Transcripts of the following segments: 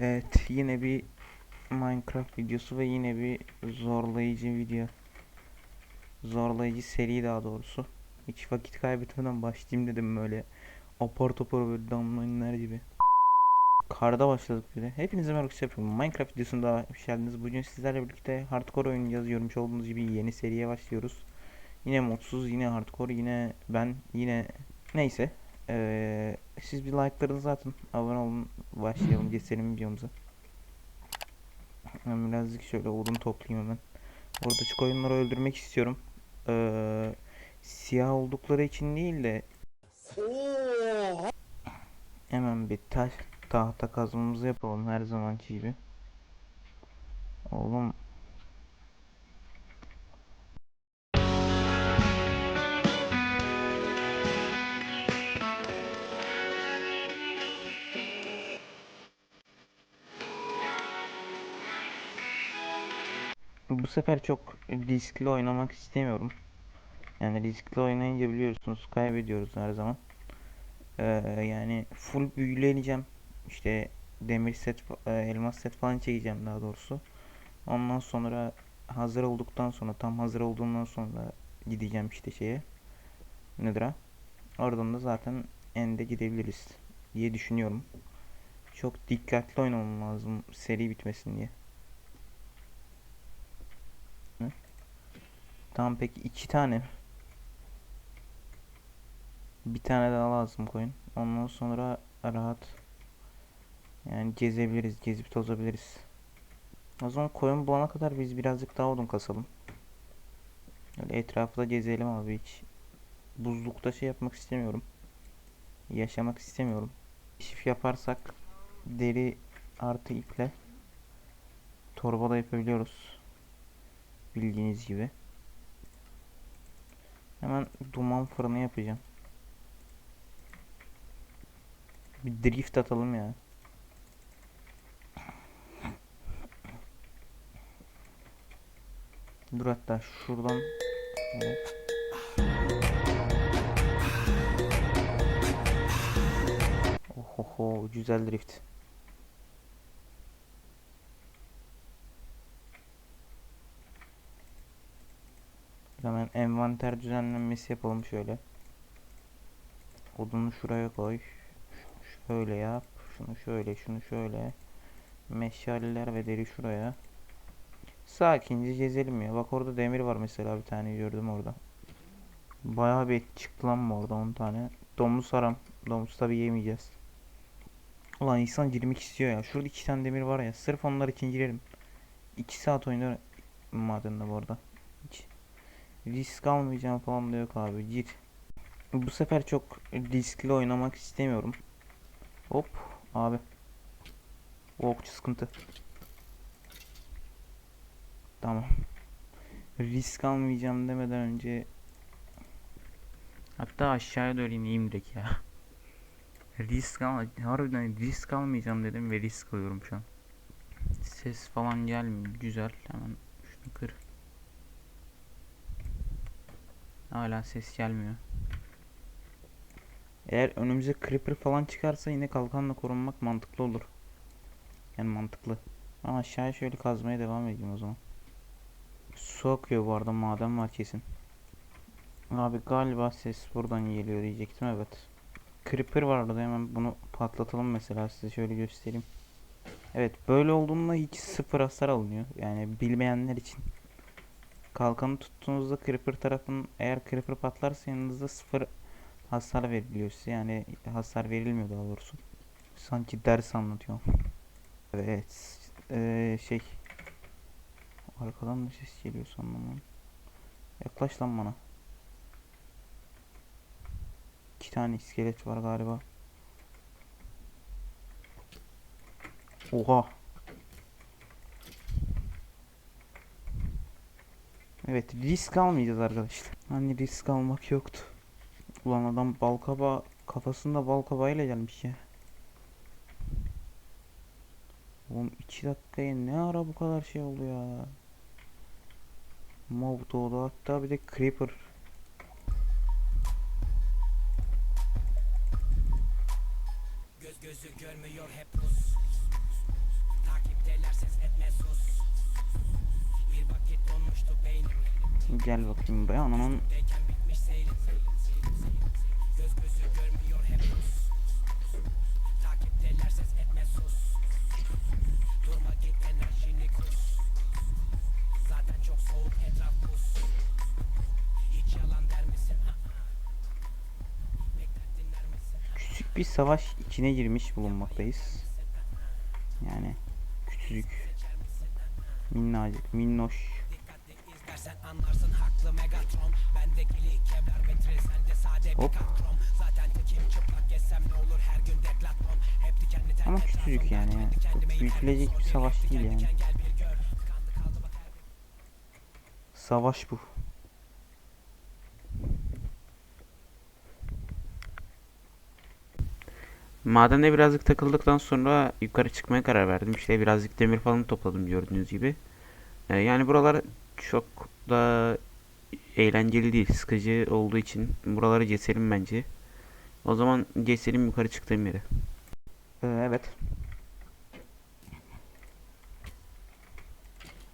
Evet yine bir Minecraft videosu ve yine bir zorlayıcı video. Zorlayıcı seri daha doğrusu. Hiç vakit kaybetmeden başlayayım dedim böyle. Apar topar böyle damla gibi. Karda başladık bile. Hepinize merhaba yapıyorum. Minecraft videosunda hoş geldiniz. Bugün sizlerle birlikte hardcore oynayacağız. Görmüş olduğunuz gibi yeni seriye başlıyoruz. Yine modsuz, yine hardcore, yine ben, yine neyse. Siz bir like'larınızı atın. Abone olun. Başlayalım. Geçelim videomuza. Ben birazcık şöyle odun toplayayım hemen. Burada şu koyunları öldürmek istiyorum. Ee, siyah oldukları için değil de hemen bir taş tahta kazmamızı yapalım her zamanki gibi. Oğlum sefer çok riskli oynamak istemiyorum. Yani riskli oynayınca biliyorsunuz kaybediyoruz her zaman. Ee, yani full büyüleneceğim. İşte demir set, e, elmas set falan çekeceğim daha doğrusu. Ondan sonra hazır olduktan sonra tam hazır olduğundan sonra gideceğim işte şeye. Nedir ha? Oradan da zaten ende gidebiliriz diye düşünüyorum. Çok dikkatli oynamam lazım seri bitmesin diye. Tamam peki iki tane. Bir tane daha lazım koyun. Ondan sonra rahat yani gezebiliriz, gezip tozabiliriz. O zaman koyun bulana kadar biz birazcık daha odun kasalım. Öyle etrafı da gezelim abi hiç. Buzlukta şey yapmak istemiyorum. Yaşamak istemiyorum. Keşif yaparsak deri artı iple torba da yapabiliyoruz. Bildiğiniz gibi. Hemen duman fırını yapacağım. Bir drift atalım ya. Dur hatta şuradan Evet. Ohoho güzel drift. Hemen envanter düzenlenmesi yapalım şöyle. Odunu şuraya koy. Şöyle yap. Şunu şöyle, şunu şöyle. Meşaleler ve deri şuraya. Sakince gezelim ya. Bak orada demir var mesela bir tane gördüm orada. Bayağı bir et çıktı lan orada 10 tane. Domuz haram. Domuz tabi yemeyeceğiz. Ulan insan girmek istiyor ya. Şurada iki tane demir var ya. Sırf onlar için girelim. 2 saat oynar madende bu arada. Risk almayacağım falan da yok abi. Gir. Bu sefer çok riskli oynamak istemiyorum. Hop abi. O okçu sıkıntı. Tamam. Risk almayacağım demeden önce Hatta aşağıya doğru ineyim direkt ya. Risk al harbiden risk almayacağım dedim ve risk alıyorum şu an. Ses falan gelmiyor. Güzel. Hemen şunu kır. Hala ses gelmiyor. Eğer önümüze creeper falan çıkarsa yine kalkanla korunmak mantıklı olur. Yani mantıklı. Ben aşağıya şöyle kazmaya devam edeyim o zaman. Su akıyor bu arada maden var kesin. Abi galiba ses buradan geliyor diyecektim evet. Creeper var orada hemen bunu patlatalım mesela size şöyle göstereyim. Evet böyle olduğunda hiç sıfır hasar alınıyor. Yani bilmeyenler için. Kalkanı tuttuğunuzda creeper tarafın eğer creeper patlarsa yanınızda sıfır hasar veriliyor size. Yani hasar verilmiyor daha doğrusu. Sanki ders anlatıyorum. Evet. Ee, şey. Arkadan da ses geliyor sandım lan. Yaklaş lan bana. İki tane iskelet var galiba. Oha. Evet risk almayacağız arkadaşlar. Hani risk almak yoktu. Ulan adam balkaba kafasında balkabayla gelmiş ya. Oğlum 2 dakikaya ne ara bu kadar şey oldu ya. Mob doğdu hatta bir de creeper. Bir savaş içine girmiş bulunmaktayız. Yani küçücük, minnacık, minnoş. Hop. Ama küçücük yani. Çok büyütülecek bir savaş değil yani. Savaş bu. Madende birazcık takıldıktan sonra yukarı çıkmaya karar verdim. İşte birazcık demir falan topladım gördüğünüz gibi. Ee, yani buralar çok da eğlenceli değil. Sıkıcı olduğu için buraları geçelim bence. O zaman geçelim yukarı çıktığım yere. Ee, evet.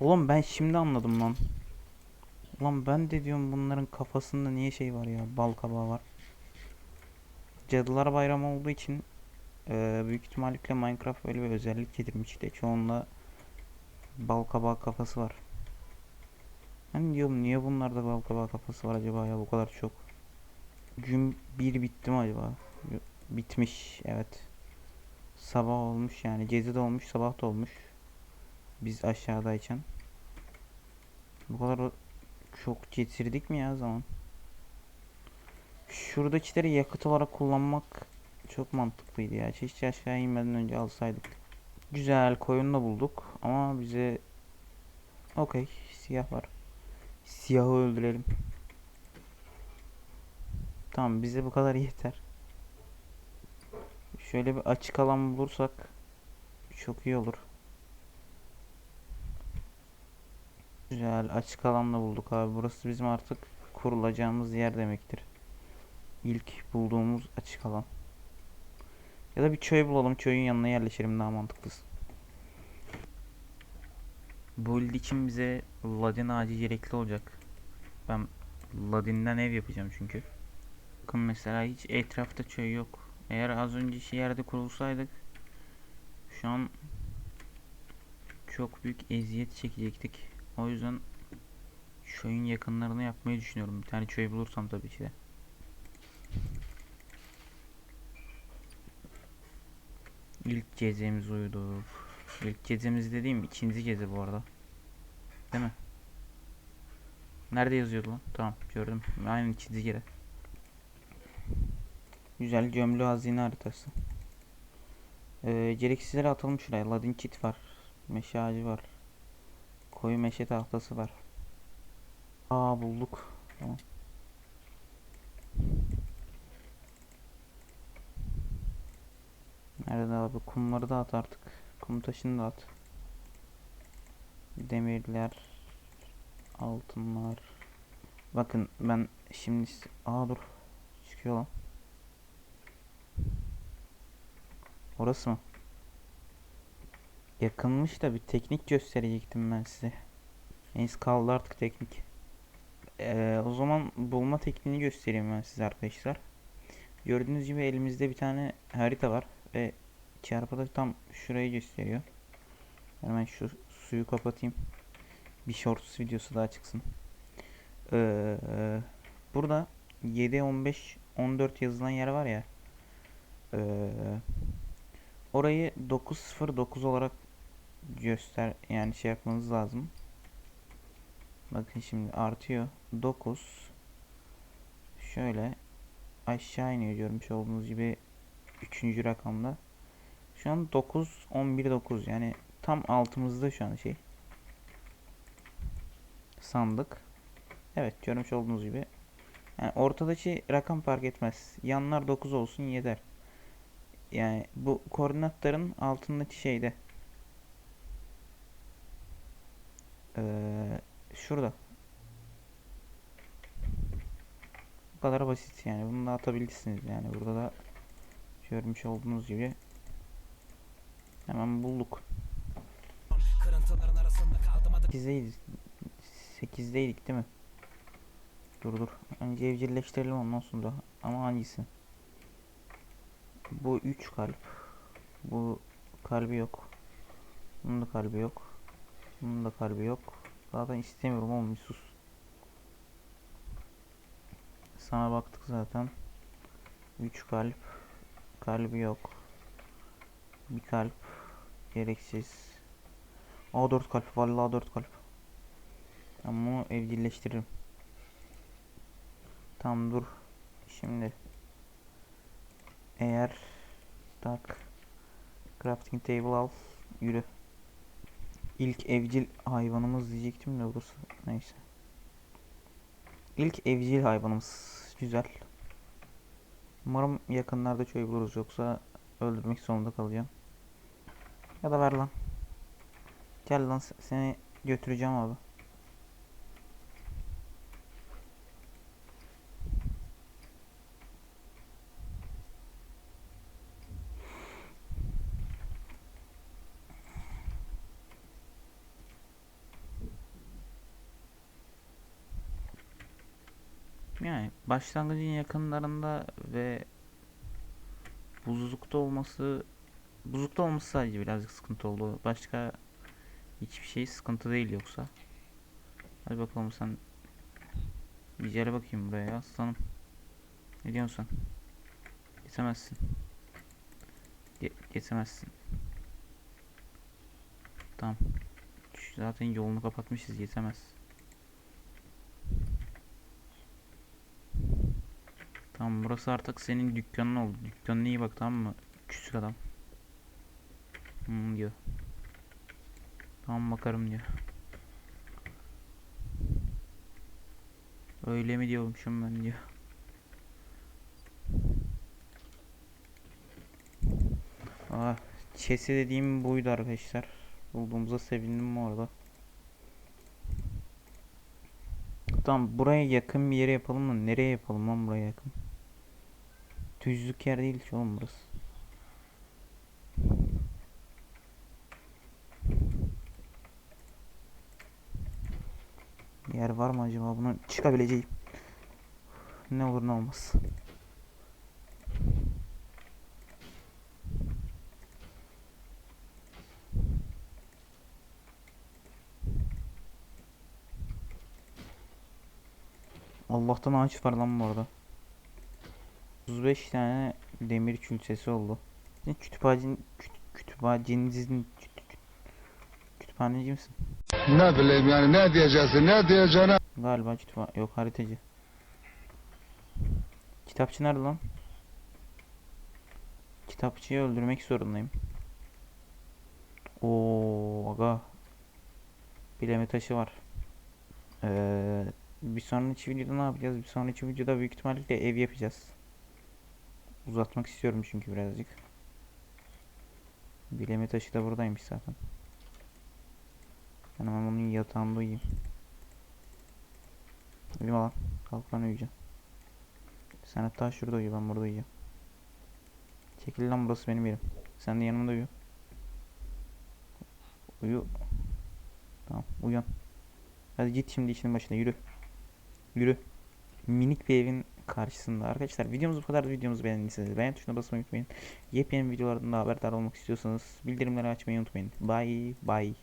Oğlum ben şimdi anladım lan. Ulan ben de diyorum bunların kafasında niye şey var ya bal kabağı var. Cadılar Bayramı olduğu için eee, büyük ihtimalle Minecraft böyle bir özellik getirmiş işte çoğunla bal kabağı kafası var. Ben diyorum niye bunlarda bal kabağı kafası var acaba ya bu kadar çok. Gün bir bitti mi acaba? Bitmiş evet. Sabah olmuş yani gezi de olmuş sabah da olmuş. Biz aşağıdayken. Bu kadar çok getirdik mi ya zaman? Şuradakileri yakıt olarak kullanmak çok mantıklıydı ya. Hiç aşağı inmeden önce alsaydık. Güzel koyun da bulduk ama bize okey siyah var. Siyahı öldürelim. Tamam bize bu kadar yeter. Şöyle bir açık alan bulursak çok iyi olur. Güzel açık alan da bulduk abi. Burası bizim artık kurulacağımız yer demektir. İlk bulduğumuz açık alan. Ya da bir köy bulalım. Köyün yanına yerleşelim daha mantıklısı. Build için bize ladin ağacı gerekli olacak. Ben ladinden ev yapacağım çünkü. Bakın mesela hiç etrafta köy yok. Eğer az önceki yerde kurulsaydık şu an çok büyük eziyet çekecektik. O yüzden köyün yakınlarını yapmayı düşünüyorum. Bir tane köy bulursam tabii ki de. İlk gezimiz uydu. İlk gezimiz dediğim ikinci gezi bu arada. Değil mi? Nerede yazıyordu lan? Tamam gördüm. Aynen ikinci kere. Güzel gömlü hazine haritası. Ee, gereksizleri atalım şuraya. Ladin kit var. Meşe ağacı var. Koyu meşe tahtası var. Aa bulduk. Tamam. Nerede abi? Kumları da at artık. Kum taşını da at. Demirler. Altınlar. Bakın ben şimdi... Aa dur. Çıkıyor lan. Orası mı? Yakınmış da bir teknik gösterecektim ben size. Neyse kaldı artık teknik. Ee, o zaman bulma tekniğini göstereyim ben size arkadaşlar. Gördüğünüz gibi elimizde bir tane harita var ve çarpıda tam şurayı gösteriyor. Hemen şu suyu kapatayım. Bir shorts videosu daha çıksın. Ee, burada 7, 15, 14 yazılan yer var ya. Ee, orayı 909 olarak göster yani şey yapmanız lazım. Bakın şimdi artıyor. 9 şöyle aşağı iniyor görmüş olduğunuz gibi 3. rakamda. Şu an 9 11 9 yani tam altımızda şu an şey. Sandık. Evet görmüş olduğunuz gibi. Yani ortadaki rakam fark etmez. Yanlar 9 olsun yeter. Yani bu koordinatların altındaki şeyde. Ee, şurada. Bu kadar basit yani. Bunu da atabilirsiniz yani. Burada da görmüş olduğunuz gibi hemen bulduk. 8'deydik. 8'deydik değil mi? Dur dur. Önce evcilleştirelim ondan sonra. Ama hangisi? Bu 3 kalp. Bu kalbi yok. Bunun da kalbi yok. Bunun da kalbi yok. Zaten istemiyorum oğlum bir sus. Sana baktık zaten. 3 kalp. Kalbi yok. Bir kalp. Gereksiz. Aa 4 kalp. Vallahi 4 kalp. Ben evcilleştiririm. Tamam dur. Şimdi eğer tak crafting table al yürü. İlk evcil hayvanımız diyecektim de burası neyse. İlk evcil hayvanımız güzel. Umarım yakınlarda köy buluruz yoksa öldürmek zorunda kalacağım. Ya da ver lan. Gel lan se- seni götüreceğim abi. Yani başlangıcın yakınlarında ve buzlukta olması buzlukta olması sadece birazcık sıkıntı oldu. Başka hiçbir şey sıkıntı değil yoksa. Hadi bakalım sen bir gel bakayım buraya ya aslanım. Ne diyorsun sen? Geçemezsin. Ge- geçemezsin. Tamam. Zaten yolunu kapatmışız geçemez. Tamam burası artık senin dükkanın oldu. Dükkanına iyi bak tamam mı? Küçük adam. Hmm, diyor. Tamam bakarım diyor. Öyle mi diyormuşum ben diyor. Ah, çesi dediğim buydu arkadaşlar. Bulduğumuza sevindim bu arada. Tamam buraya yakın bir yere yapalım mı? Nereye yapalım lan buraya yakın? Düzlük yer değil ki oğlum burası. Yer var mı acaba buna çıkabileceğim? Ne olur ne olmaz. Allah'tan ağaç var lan bu arada. 35 tane demir külçesi oldu. Sen kütüphanecin küt, kütüphanecinizin küt, küt, kütüphaneci misin? Ne bileyim yani ne diyeceksin ne diyeceğine Galiba kütüphane yok haritacı. Kitapçı nerede lan? Kitapçıyı öldürmek zorundayım. Oo aga. Bileme taşı var. Ee, bir sonraki videoda ne yapacağız? Bir sonraki videoda büyük ihtimalle ev yapacağız. Uzatmak istiyorum çünkü birazcık. Bileme taşı da buradaymış zaten. Ben hemen bunun yatağında uyuyayım. Uyuma lan. Kalk lan uyuyacağım. Sen hatta şurada uyu ben burada uyuyacağım. Çekil lan burası benim yerim. Sen de yanımda uyu. Uyu. Tamam uyan. Hadi git şimdi işinin başına yürü. Yürü. Minik bir evin karşısında. Arkadaşlar videomuz bu kadar. Videomuzu beğendiyseniz beğen tuşuna basmayı unutmayın. Yepyeni videolardan da haberdar olmak istiyorsanız bildirimleri açmayı unutmayın. Bye bye.